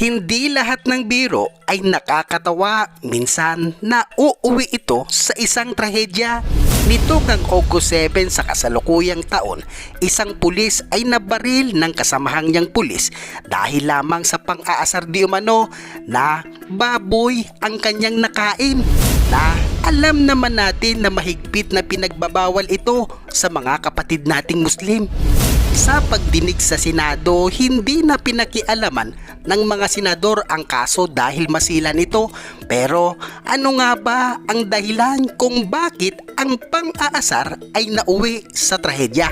Hindi lahat ng biro ay nakakatawa. Minsan na uuwi ito sa isang trahedya. Nito kang August 7 sa kasalukuyang taon, isang pulis ay nabaril ng kasamahang niyang pulis dahil lamang sa pang-aasar di umano na baboy ang kanyang nakain. Na alam naman natin na mahigpit na pinagbabawal ito sa mga kapatid nating Muslim. Sa pagdinig sa Senado, hindi na pinakialaman ng mga senador ang kaso dahil masilan ito. Pero ano nga ba ang dahilan kung bakit ang pang-aasar ay nauwi sa trahedya?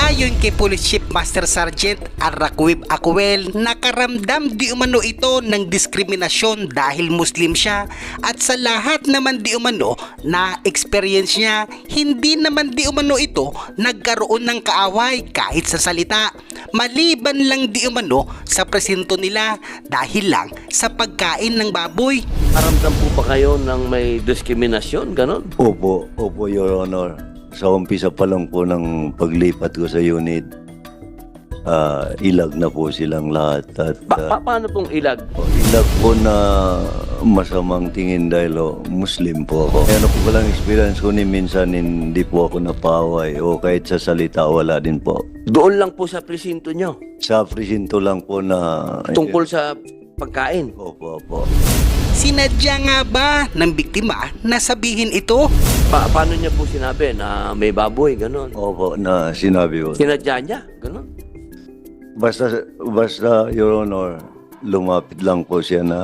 Ayon kay Police Chief Master Sergeant Arraquib Acuel, nakaramdam di umano ito ng diskriminasyon dahil Muslim siya at sa lahat naman di umano na experience niya, hindi naman di umano ito nagkaroon ng kaaway kahit sa salita. Maliban lang di umano sa presinto nila dahil lang sa pagkain ng baboy. Aramdam po ba kayo ng may diskriminasyon, ganon? Opo, opo, Your Honor. Sa umpisa pa lang po ng paglipat ko sa unit, ah, ilag na po silang lahat. At Pa- ah, pa- paano pong ilag? ilag po na masamang tingin dahil oh, Muslim po ako. Ano po palang experience ko ni minsan hindi po ako napaway o kahit sa salita wala din po. Doon lang po sa presinto nyo, Sa presinto lang po na... tungkol sa pagkain. Opo, opo. Sinadya nga ba ng biktima na sabihin ito? Pa- paano niya po sinabi na may baboy, ganon? Opo, na sinabi ko. Sinadya niya, ganon? Basta, basta, Your Honor, lumapit lang po siya na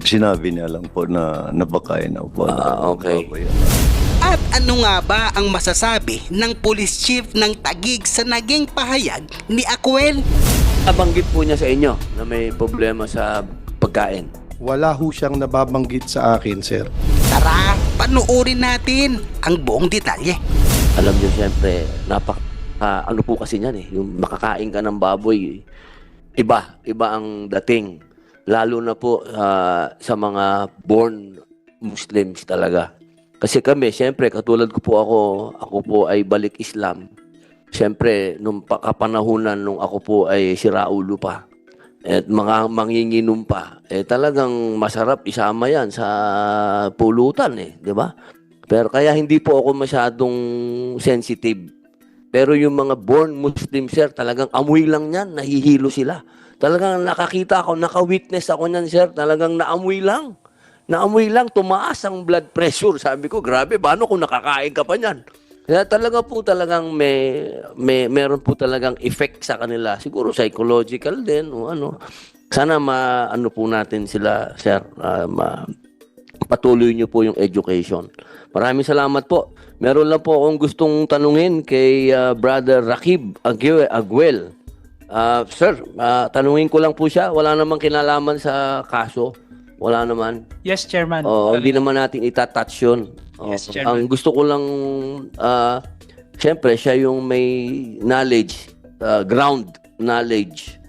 sinabi niya lang po na napakain na po. Ah, okay. At ano nga ba ang masasabi ng police chief ng Tagig sa naging pahayag ni Acuel? Nabanggit po niya sa inyo na may problema sa pagkain. Wala ho siyang nababanggit sa akin, sir. Tara, panuorin natin ang buong detalye. Alam niyo siyempre, napak ah, ano po kasi niyan eh, yung makakain ka ng baboy, iba, iba ang dating. Lalo na po ah, sa mga born Muslims talaga. Kasi kami, siyempre, katulad ko po ako, ako po ay balik Islam. Siyempre, nung pa- kapanahunan nung ako po ay siraulo pa, at mga manginginom pa, eh talagang masarap isama yan sa pulutan eh, di ba? Pero kaya hindi po ako masyadong sensitive. Pero yung mga born Muslim, sir, talagang amoy lang yan, nahihilo sila. Talagang nakakita ako, naka-witness ako niyan, sir, talagang naamoy lang. Naamoy lang, tumaas ang blood pressure. Sabi ko, grabe, paano kung nakakain ka pa niyan? Kaya talaga po talagang may, may meron po talagang effect sa kanila. Siguro psychological din o ano. Sana ma ano po natin sila, sir, ah, ma, patuloy niyo po yung education. Maraming salamat po. Meron lang po akong gustong tanungin kay ah, Brother Rakib Ague- Aguel. Ah, sir, ah, tanungin ko lang po siya. Wala namang kinalaman sa kaso. Wala naman. Yes, Chairman. Oo, hindi naman natin itatouch yun. Oo. Yes, Chairman. Ang gusto ko lang, ah, syempre, siya yung may knowledge, ah, ground knowledge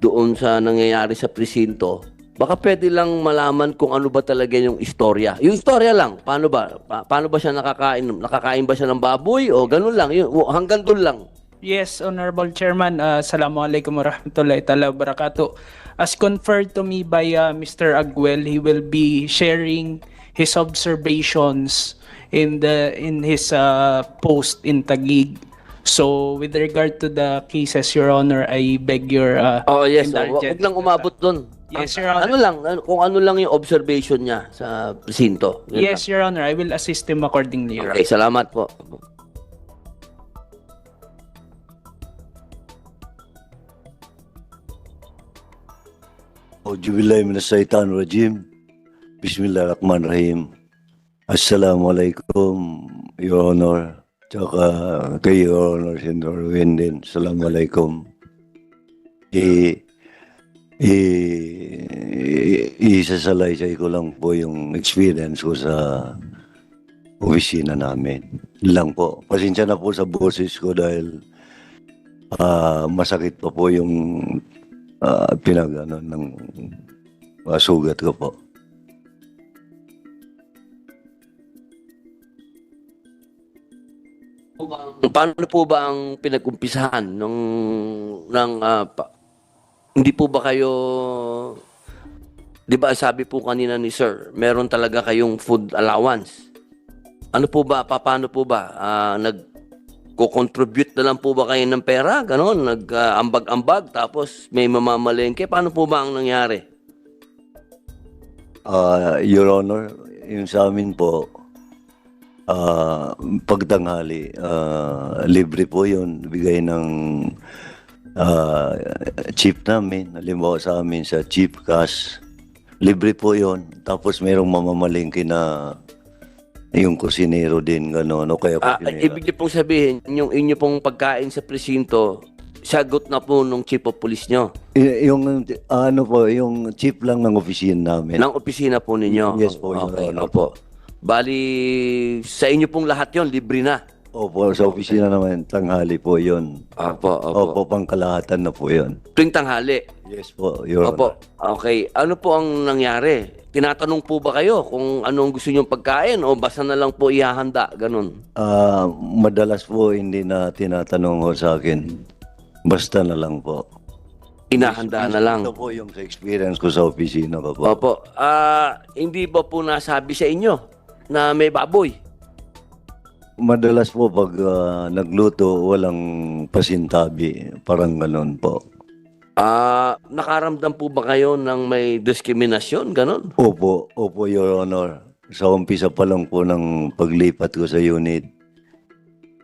doon sa nangyayari sa presinto. Baka pwede lang malaman kung ano ba talaga yung istorya. Yung istorya lang, paano ba? Pa- paano ba siya nakakain? Nakakain ba siya ng baboy? O ganun lang, yun, hanggang doon lang. Yes, Honorable Chairman. Uh, Assalamualaikum warahmatullahi ta'ala wabarakatuh. As conferred to me by uh, Mr. Aguel, he will be sharing his observations in the in his uh, post in Taguig. So, with regard to the cases, Your Honor, I beg your uh, Oh, yes. Oh, wag indulgence. lang umabot doon. Yes, Ang- Your Honor. Ano lang, ano- kung ano lang yung observation niya sa presinto. Yes, Your Honor. I will assist him accordingly, Your lang. Okay, salamat po. Auzubillahi minasyaitan rajim. Bismillahirrahmanirrahim. Assalamualaikum, Your Honor. Tsaka kay Your Honor, Senator Wendin. Assalamualaikum. I, i, isasalaysay ko lang po yung experience ko sa opisina namin. Lang po. Pasensya na po sa boses ko dahil ah, masakit pa po yung uh, pinag ano, ng uh, sugat ko po. Paano po ba ang pinag-umpisahan ng ng ah, pa- Hindi po ba kayo, di ba sabi po kanina ni sir, meron talaga kayong food allowance. Ano po ba, paano po ba? Ah, nag, contribute na lang po ba kayo ng pera? Ganon, nag-ambag-ambag, tapos may mamamalengke. Paano po ba ang nangyari? Ah, Your Honor, yung sa amin po, ah, pagtanghali, ah, libre po yun. Bigay ng ah, chief namin. Halimbawa sa amin sa chief cash. Libre po yun. Tapos mayroong mamamalingki na yung kusinero din, gano'n. O kaya Ah, kusinera. ibig niyo pong sabihin, yung inyo pong pagkain sa presinto, sagot na po nung chief of police nyo, Y- yung ano po, yung chief lang ng opisina namin. ng opisina po ninyo. Yes po, Your Okay, Honor. opo. Bali, sa inyo pong lahat yon libre na. Opo, sa opisina naman, tanghali po yun. Opo, opo. Opo, pangkalahatan na po yun. Tuwing tanghali. Yes po, Your Opo. Okay. Ano po ang nangyari? Tinatanong po ba kayo kung anong gusto nyong pagkain o basta na lang po ihahanda? Ganun. Ah, madalas po hindi na tinatanong ho sa akin. Basta na lang po. Inahanda na lang. Ito po yung sa experience ko sa opisina ko po. Opo. Ah, hindi ba po nasabi sa inyo na may baboy? Madalas po pag ah, nagluto, walang pasintabi. Parang ganun po. Ah, nakaramdam po ba kayo ng may diskriminasyon? Ganun. Opo, opo, Your Honor. Sa umpisa pa lang po ng paglipat ko sa unit,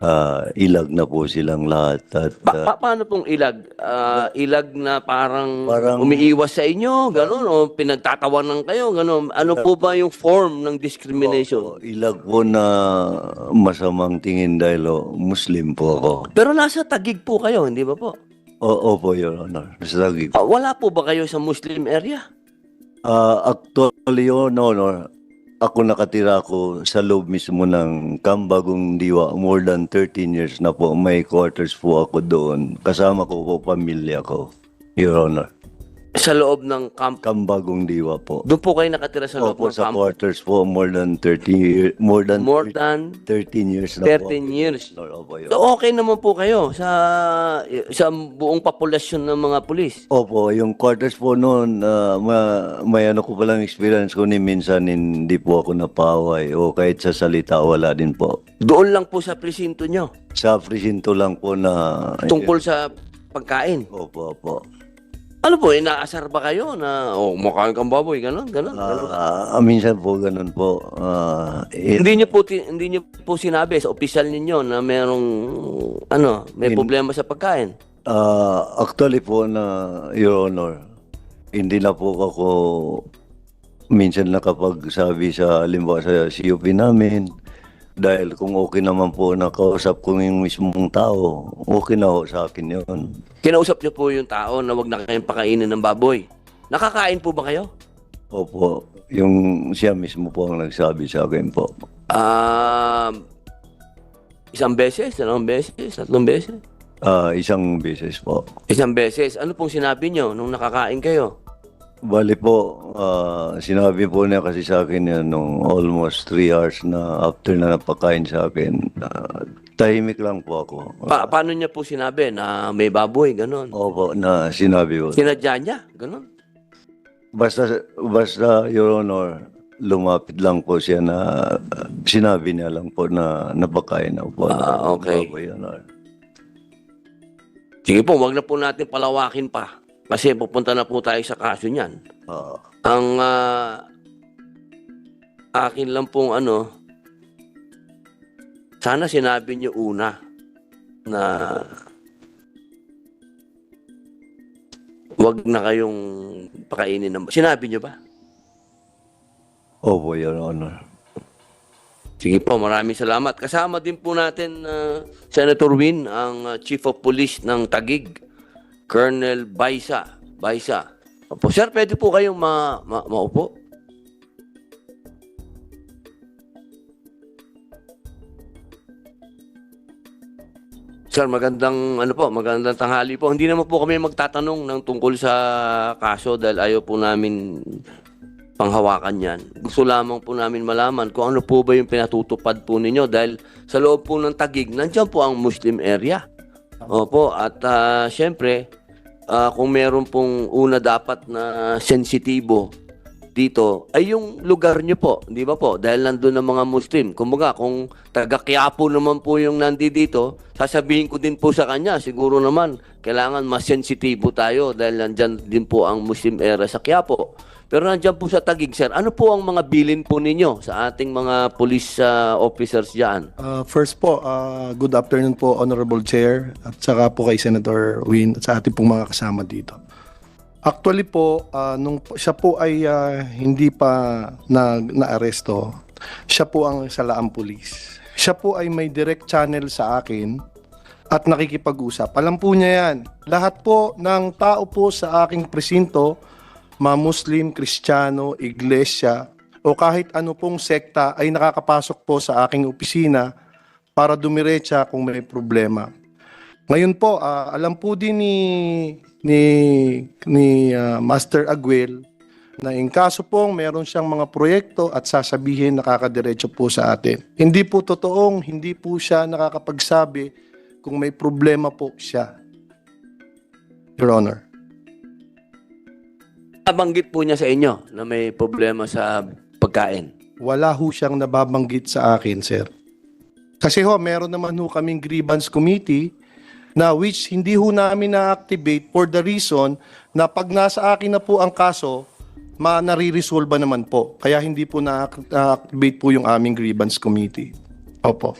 ah, ilag na po silang lahat. At Pa- ah, pa- paano pong ilag? Ah, ilag na parang, Parang- umiiwas sa inyo? Ganun? O pinagtatawanan kayo? Ganun? Ano po ba yung form ng discrimination? opo, ilag po na masamang tingin dahil oh, Muslim po ako. Pero nasa tagig po kayo, hindi ba po? O, opo, Your Honor. Sa Taguig. Ah, wala po ba kayo sa Muslim area? Ah, actually, Your Honor, ako nakatira ako sa loob mismo ng Kambagong Diwa. More than 13 years na po. May quarters po ako doon. Kasama ko po pamilya ko, Your Honor. Sa loob ng camp? Kambagong Diwa po. Doon po kayo nakatira sa loob Opo, ng sa camp? quarters po, more than 30 years, more than More than 13 years na po. 13 years. Opo, Your So okay naman po kayo sa sa buong populasyon ng mga pulis. Opo, yung quarters po noon, ah, ma- may ano ko palang experience ko ni minsan hindi po ako napaway o kahit sa salita wala din po. Doon lang po sa presinto nyo. Sa presinto lang po na... Tungkol sa pagkain. Opo, opo. Ano po, inaasar ba kayo na, oh, makain kang baboy, gano'n, gano'n, gano'n. Ah, minsan po ganun po. Ah, eh, Hindi niyo po ti- hindi niyo po sinabi sa opisyal ninyo na merong ano, may Hin- problema sa pagkain. ah, actually po na, Your Honor, hindi na po ako minsan nakapagsabi sa halimbawa sa COP namin dahil kung okay naman po nakausap ko yung mismong tao, okay na ho sa akin yun. Kinausap niyo po yung tao na wag na kayong pakainin ng baboy. Nakakain po ba kayo? Opo, yung siya mismo po ang nagsabi sa akin po. Um, isang beses, dalawang beses, tatlong beses. Ah, isang beses po. Isang beses. Ano pong sinabi niyo nung nakakain kayo? Bali po, ah, sinabi po niya kasi sa akin yan nung almost three hours na after na napakain sa akin. ah, tahimik lang po ako. Pa- paano niya po sinabi na may baboy, gano'n? Opo, na sinabi po. Sinadya niya, gano'n? Basta, basta, Your Honor, lumapit lang po siya na ah, sinabi niya lang po na napakain na po. Ah, okay. Opo, Your Honor. Sige po, wag na po natin palawakin pa. Kasi pupunta na po tayo sa kaso niyan. Ah, Ang ah, akin lang pong ano, sana sinabi niyo una na wag na kayong pakainin ng... Sinabi niyo ba? opo, Your Honor. Sige po, maraming salamat. Kasama din po natin uh, Senator Win, ang uh, Chief of Police ng Tagig, Colonel Baisa. Baisa. Opo, sir, pwede po kayong ma ma maupo? Sir, magandang ano po, magandang tanghali po. Hindi naman po kami magtatanong ng tungkol sa kaso dahil ayaw po namin panghawakan yan. Gusto lamang po namin malaman kung ano po ba yung pinatutupad po ninyo dahil sa loob po ng Tagig, nandiyan po ang Muslim area. Opo, at ah, syempre, ah, kung meron pong una dapat na sensitibo dito ay yung lugar nyo po, di ba po? Dahil nandun ang mga Muslim. Kumbaga, kung taga Quiapo naman po yung nandi dito, sasabihin ko din po sa kanya, siguro naman, kailangan mas sensitibo tayo dahil nandyan din po ang Muslim era sa Quiapo. Pero nandyan po sa Tagig, sir, ano po ang mga bilin po ninyo sa ating mga police ah, officers dyan? Uh, first po, uh, good afternoon po Honorable Chair at saka po kay Senator Win at sa ating pong mga kasama dito. Actually po, uh, nung siya po ay uh, hindi pa na naaresto, siya po ang salaang pulis. Siya po ay may direct channel sa akin at nakikipag-usap. Alam po niya yan. Lahat po ng tao po sa aking presinto, mga Muslim, Kristiyano, Iglesia, o kahit ano pong sekta ay nakakapasok po sa aking opisina para dumiretsa kung may problema. Ngayon po, ah, alam po din ni ni ni ah, Master Aguel na in kaso pong meron siyang mga proyekto at sasabihin nakakadiretso po sa atin. Hindi po totoong hindi po siya nakakapagsabi kung may problema po siya. Your Honor. Nabanggit po niya sa inyo na may problema sa pagkain. wala ho siyang nababanggit sa akin, sir. Kasi ho, meron naman ho kaming grievance committee na which hindi ho namin na-activate for the reason na pag nasa akin na po ang kaso, ma nare-resolve naman po. Kaya hindi po na- na-activate po yung aming grievance committee. Opo.